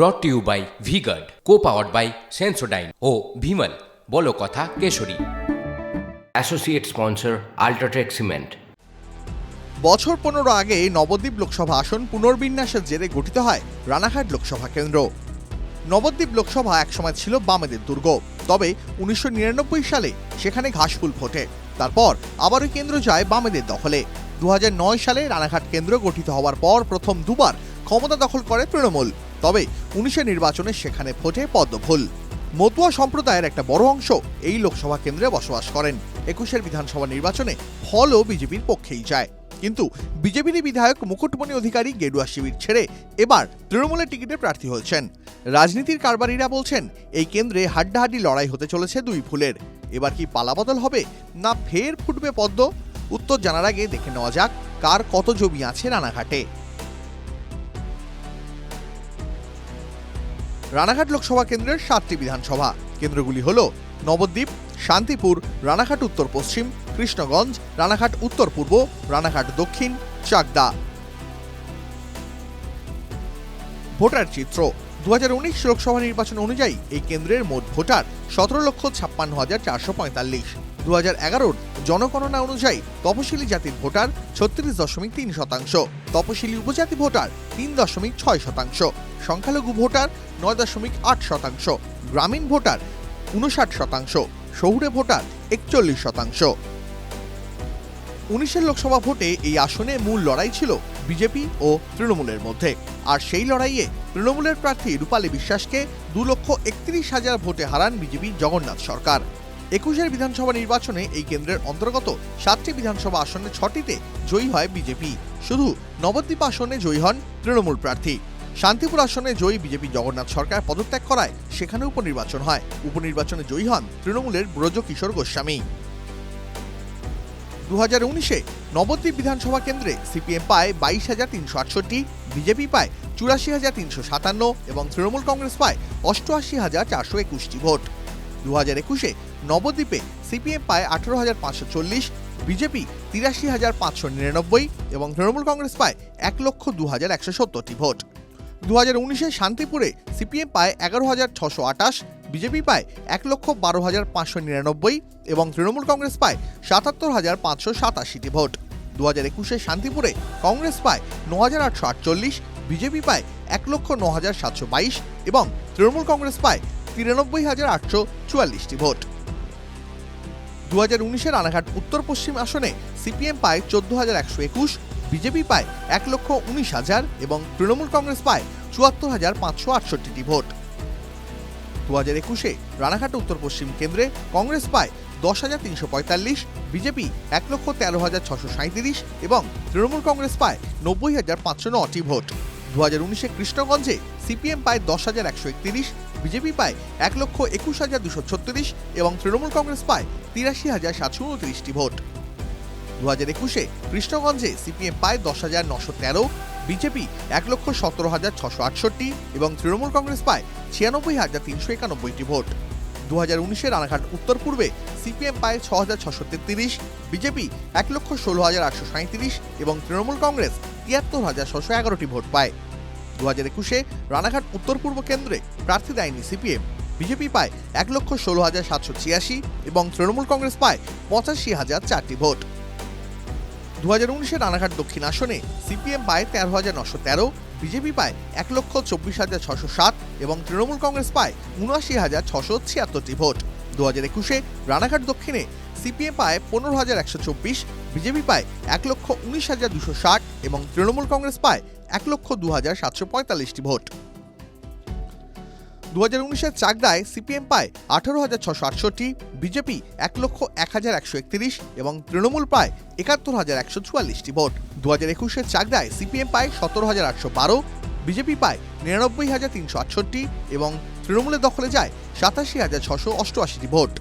Brought to you by V Guard co powered by Sensodyne ও ভিমল বলো কথা Kesari. Associate sponsor UltraTech cement বছর পনেরো আগে নবদ্বীপ লোকসভা আসন পুনর্বিন্যাসের জেরে গঠিত হয় রানাঘাট লোকসভা কেন্দ্র। নবদ্বীপ লোকসভা একসময় ছিল বামেদের দুর্গ তবে উনিশশো নিরানব্বই সালে সেখানে ঘাসফুল ফোটে। তারপর আবারও কেন্দ্র যায় বামেদের দখলে। দু হাজার নয় সালে রানাঘাট কেন্দ্র গঠিত হওয়ার পর প্রথম দুবার ক্ষমতা দখল করে তৃণমূল। তবে উনিশের নির্বাচনে সেখানে ফোটে পদ্মফুল মতুয়া সম্প্রদায়ের একটা বড় অংশ এই লোকসভা কেন্দ্রে বসবাস করেন। একুশের বিধানসভা নির্বাচনে ফলও বিজেপির পক্ষেই যায়। কিন্তু বিজেপির বিধায়ক মুকুটমণি অধিকারী গেরুয়া শিবির ছেড়ে এবার তৃণমূলের টিকিটে প্রার্থী হয়েছেন। রাজনীতির কারবারিরা বলছেন, এই কেন্দ্রে হাড্ডাহাড্ডি লড়াই হতে চলেছে দুই ফুলের। এবার কি পালাবদল হবে না ফের ফুটবে পদ্ম? উত্তর জানার আগে দেখে নেওয়া যাক, কার কত জমি আছে রানাঘাটে। রানাঘাট লোকসভা কেন্দ্রের সাতটি বিধানসভা। কেন্দ্রগুলি হল নবদ্বীপ, শান্তিপুর, রানাঘাট উত্তর পশ্চিম, কৃষ্ণগঞ্জ, রানাঘাট উত্তর পূর্ব, রানাঘাট দক্ষিণ, চাকদা। ভোটার চিত্র দু হাজার উনিশ লোকসভা নির্বাচন অনুযায়ী এই কেন্দ্রের মোট ভোটার সতেরো লক্ষ ছাপ্পান্ন হাজার চারশো পঁয়তাল্লিশ। দু হাজার এগারোর জনগণনা অনুযায়ী তপশিলি জাতির ভোটার ছত্রিশ দশমিক তিন শতাংশ তপশিলি উপজাতি ভোটার তিন দশমিক ছয় শতাংশ, সংখ্যালঘু ভোটার নয় দশমিক আট শতাংশ, গ্রামীণ ভোটার উনষাট শতাংশ, শহুরে ভোটার একচল্লিশ শতাংশ। উনিশের লোকসভা ভোটে এই আসনে মূল লড়াই ছিল বিজেপি ও তৃণমূলের মধ্যে। আর সেই লড়াইয়ে তৃণমূলের প্রার্থী রূপালী বিশ্বাসকে দু লক্ষ একত্রিশ হাজার ভোটে হারান বিজেপি জগন্নাথ সরকার। একুশের বিধানসভা নির্বাচনে এই কেন্দ্রের অন্তর্গত সাতটি বিধানসভা আসনে ছটিতে জয়ী হয় বিজেপি। শুধু নবদ্বীপ আসনে জয়ী হন তৃণমূল প্রার্থী। শান্তিপুর আসনে জয়ী বিজেপি জগন্নাথ সরকার পদত্যাগ করায় সেখানে উপনির্বাচন হয়। উপনির্বাচনে জয়ী হন তৃণমূলের ব্রজ কিশোর গোস্বামী। দু হাজার উনিশে নবদ্বীপ বিধানসভা কেন্দ্রে সিপিএম পায় বাইশ হাজার তিনশো আটষট্টি, বিজেপি পায় চুরাশি হাজার তিনশো সাতান্ন এবং তৃণমূল কংগ্রেস পায় অষ্টআশি হাজার চারশো একুশটি ভোট। দু হাজার একুশে নবদ্বীপে সিপিএম পায় আঠারো হাজার পাঁচশো চল্লিশ, বিজেপি তিরাশি হাজার পাঁচশো নিরানব্বই এবং তৃণমূল কংগ্রেস পায় এক লক্ষ দু হাজার একশো সত্তরটি ভোট। দু হাজার উনিশে শান্তিপুরে সিপিএম পায় এগারো হাজার ছশো আটাশ বিজেপি পায় এক লক্ষ বারো হাজার পাঁচশো নিরানব্বই এবং তৃণমূল কংগ্রেস পায় সাতাত্তর হাজার পাঁচশো সাতাশিটি ভোট। দু হাজার একুশে শান্তিপুরে কংগ্রেস পায় ন হাজার আটশো আটচল্লিশ, বিজেপি পায় এক লক্ষ ন হাজার সাতশো বাইশ এবং তৃণমূল কংগ্রেস পায় তিরানব্বই হাজার আটশো চুয়াল্লিশটি ভোট। দু হাজার উনিশের রানাঘাট উত্তর পশ্চিম আসনে সিপিএম পায় চোদ্দ হাজার একশো একুশ, বিজেপি পায় এক লক্ষ উনিশ হাজার এবং তৃণমূল কংগ্রেস পায় চুয়াত্তর হাজার পাঁচশো আটষট্টিটি ভোট। দু হাজার একুশে রানাঘাট উত্তর পশ্চিম কেন্দ্রে কংগ্রেস পায় দশ হাজার তিনশো পঁয়তাল্লিশ, বিজেপি এক লক্ষ তেরো হাজার ছশো সাঁত্রিশ এবং তৃণমূল কংগ্রেস পায় নব্বই হাজার পাঁচশো নটি ভোট। দু হাজার উনিশে কৃষ্ণগঞ্জে সিপিএম পায় দশ হাজার একশো একত্রিশ, বিজেপি পায় এক লক্ষ একুশ হাজার দুশো ছত্রিশ এবং তৃণমূল কংগ্রেস পায় তিরাশি হাজার সাতশো উনত্রিশটি ভোট। দু হাজার একুশে কৃষ্ণগঞ্জে সিপিএম পায় দশ হাজার নশো তেরো বিজেপি এক লক্ষ সতেরো হাজার ছশো আটষট্টি এবং তৃণমূল কংগ্রেস পায় ছিয়ানব্বই হাজার তিনশো একানব্বইটি ভোট। দু হাজার উনিশে রানাঘাট উত্তর পূর্বে সিপিএম পায় ছ হাজার ছশো তেত্রিশ, বিজেপি এক লক্ষ ষোলো হাজার আটশো সাঁত্রিশ এবং তৃণমূল কংগ্রেস তিয়াত্তর হাজার ছশো এগারোটি ভোট পায়। দু হাজার একুশে রানাঘাট উত্তর পূর্ব কেন্দ্রে প্রার্থী দেয়নি সিপিএম। বিজেপি পায় এক লক্ষ ষোলো হাজার সাতশো ছিয়াশি এবং তৃণমূল কংগ্রেস পায় পঁচাশি হাজার চারটি ভোট। দু হাজার উনিশে রানাঘাট দক্ষিণ আসনে সিপিএম পায় তেরো হাজার নশো তেরো, বিজেপি পায় এক লক্ষ চব্বিশ হাজার ছশো সাত এবং তৃণমূল কংগ্রেস পায় উনআশি হাজার ছশো ছিয়াত্তরটি ভোট। দু হাজার একুশে রানাঘাট দক্ষিণে সিপিএম পায় পনেরো হাজার একশো চব্বিশ, বিজেপি পায় এক লক্ষ উনিশ হাজার দুশো ষাট এবং তৃণমূল কংগ্রেস পায় এক লক্ষ দু হাজার সাতশো পঁয়তাল্লিশটি ভোট। দু হাজার উনিশের চাকদায় সিপিএম পায় আঠারো হাজার ছশো আটষট্টি, বিজেপি এক লক্ষ এক হাজার একশো একত্রিশ এবং তৃণমূল পায় একাত্তর হাজার একশো চুয়াল্লিশটি ভোট। দু হাজার একুশের চাকদায় সিপিএম পায় সতেরো হাজার আটশো বারো, বিজেপি পায় নিরানব্বই হাজার তিনশো আটষট্টি এবং তৃণমূলের দখলে যায় সাতাশি হাজার ছশো অষ্টআশিটি ভোট।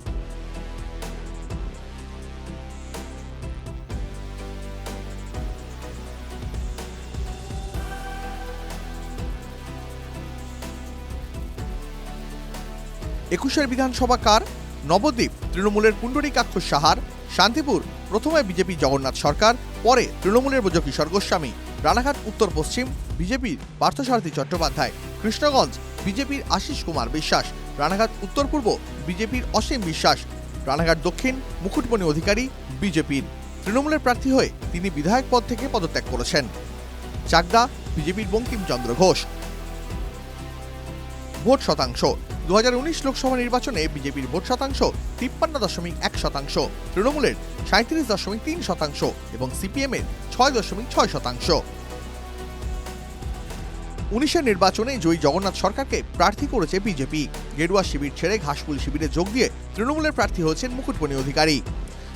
একুশের বিধানসভা কার? নবদ্বীপ, তৃণমূলের পুণ্ডরীকাক্ষ সাহার। শান্তিপুর, প্রথমে বিজেপি জগন্নাথ সরকার, পরে তৃণমূলের ব্রজকিশোর গোস্বামী। রানাঘাট, উত্তর পশ্চিম, বিজেপির পার্থসারথী চট্টোপাধ্যায়। কৃষ্ণগঞ্জ, বিজেপির আশিস কুমার বিশ্বাস। রানাঘাট, উত্তর পূর্ব, বিজেপির অসীম বিশ্বাস। রানাঘাট, দক্ষিণ, মুকুটমণি অধিকারী, বিজেপির। তৃণমূলের প্রার্থী হয়ে তিনি বিধায়ক পদ থেকে পদত্যাগ করেছেন। চাকদা, বিজেপির বঙ্কিমচন্দ্র ঘোষ। ভোট শতাংশ। দুহাজার উনিশ লোকসভা নির্বাচনে বিজেপির ভোট শতাংশ তিপ্পান্ন দশমিক এক শতাংশ, তৃণমূলের সাঁত্রিশ দশমিক তিন শতাংশ এবং সিপিএম এর ছয় দশমিক ছয় শতাংশ। উনিশের নির্বাচনে জয়ী জগন্নাথ সরকারকে প্রার্থী করেছে বিজেপি। গেরুয়া শিবির ছেড়ে ঘাসফুল শিবিরে যোগ দিয়ে তৃণমূলের প্রার্থী হয়েছেন মুকুটমণি অধিকারী।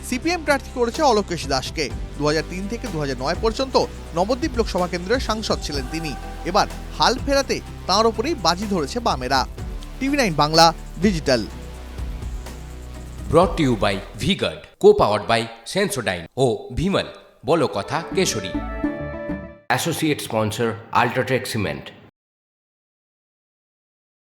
সিপিএম প্রার্থী করেছে অলোকেশ দাসকে। দুহাজার তিন থেকে দুহাজার নয় পর্যন্ত নবদ্বীপ লোকসভা কেন্দ্রের সাংসদ ছিলেন তিনি। এবার হাল ফেরাতে তাঁর ওপরেই বাজি ধরেছে বামেরা। TV nine Bangla digital. Brought to you by V Guard co powered by Sensodyne ও ভিমল বলো কথা Kesari. Associate sponsor UltraTech cement